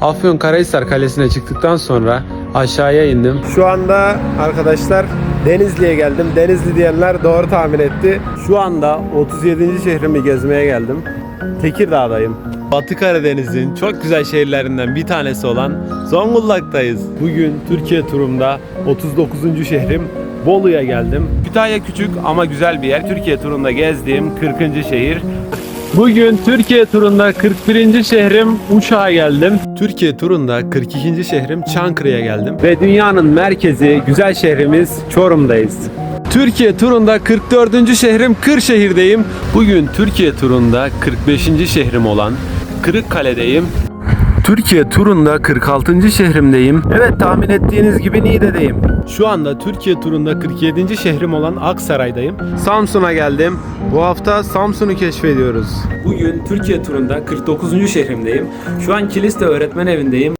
Afyonkarahisar Kalesi'ne çıktıktan sonra aşağıya indim. Şu anda arkadaşlar Denizli'ye geldim. Denizli diyenler doğru tahmin etti. Şu anda 37. şehrimi gezmeye geldim. Tekirdağ'dayım. Batı Karadeniz'in çok güzel şehirlerinden bir tanesi olan Zonguldak'tayız. Bugün Türkiye turumda 39. şehrim Bolu'ya geldim. Kütahya küçük ama güzel bir yer. Türkiye turunda gezdiğim 40. şehir. Bugün Türkiye turunda 41. şehrim Uşak'a geldim. Türkiye turunda 42. şehrim Çankırı'ya geldim. Ve dünyanın merkezi güzel şehrimiz Çorum'dayız. Türkiye turunda 44. şehrim Kırşehir'deyim. Bugün Türkiye turunda 45. şehrim olan Kırıkkale'deyim. Türkiye turunda 46. şehrimdeyim. Evet tahmin ettiğiniz gibi Niğde'deyim. Şu anda Türkiye turunda 47. şehrim olan Aksaray'dayım. Samsun'a geldim. Bu hafta Samsun'u keşfediyoruz. Bugün Türkiye turunda 49. şehrimdeyim. Şu an Kiliste öğretmen evindeyim.